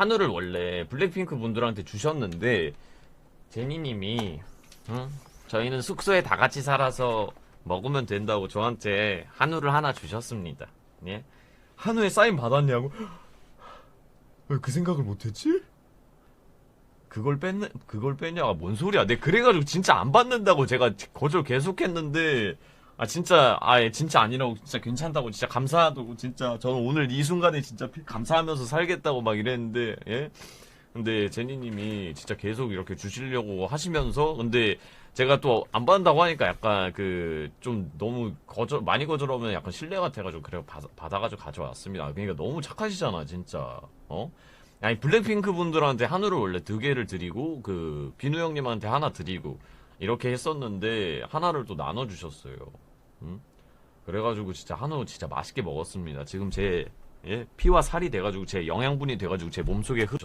한우를 원래 블랙핑크 분들한테 주셨는데 제니님이 응? 저희는 숙소에 다 같이 살아서 먹으면 된다고 저한테 한우를 하나 주셨습니다. 예? 한우에 사인 받았냐고? 왜 그 생각을 못했지? 그걸 뺐네, 그걸 뺐냐가 뭔 소리야? 내 그래가지고 진짜 안 받는다고 제가 거절 계속했는데, 아, 진짜, 아, 예, 진짜 아니라고, 진짜 괜찮다고, 진짜 감사하다고, 진짜, 저는 오늘 이 순간에 진짜 피- 감사하면서 살겠다고 막 이랬는데, 예? 근데 제니님이 진짜 계속 이렇게 주시려고 하시면서, 근데 제가 또 안 받는다고 하니까 약간 그, 좀 너무 거절, 많이 거절하면 약간 신뢰 같아가지고, 그래, 받, 받아가지고 가져왔습니다. 그러니까 너무 착하시잖아, 진짜. 어? 아니 블랙핑크 분들한테 한우를 원래 두 개를 드리고 그 비누 형님한테 하나 드리고 이렇게 했었는데 하나를 또 나눠 주셨어요. 음? 그래가지고 진짜 한우 진짜 맛있게 먹었습니다. 지금 제 예? 피와 살이 돼가지고 제 영양분이 돼가지고 제 몸속에 흐.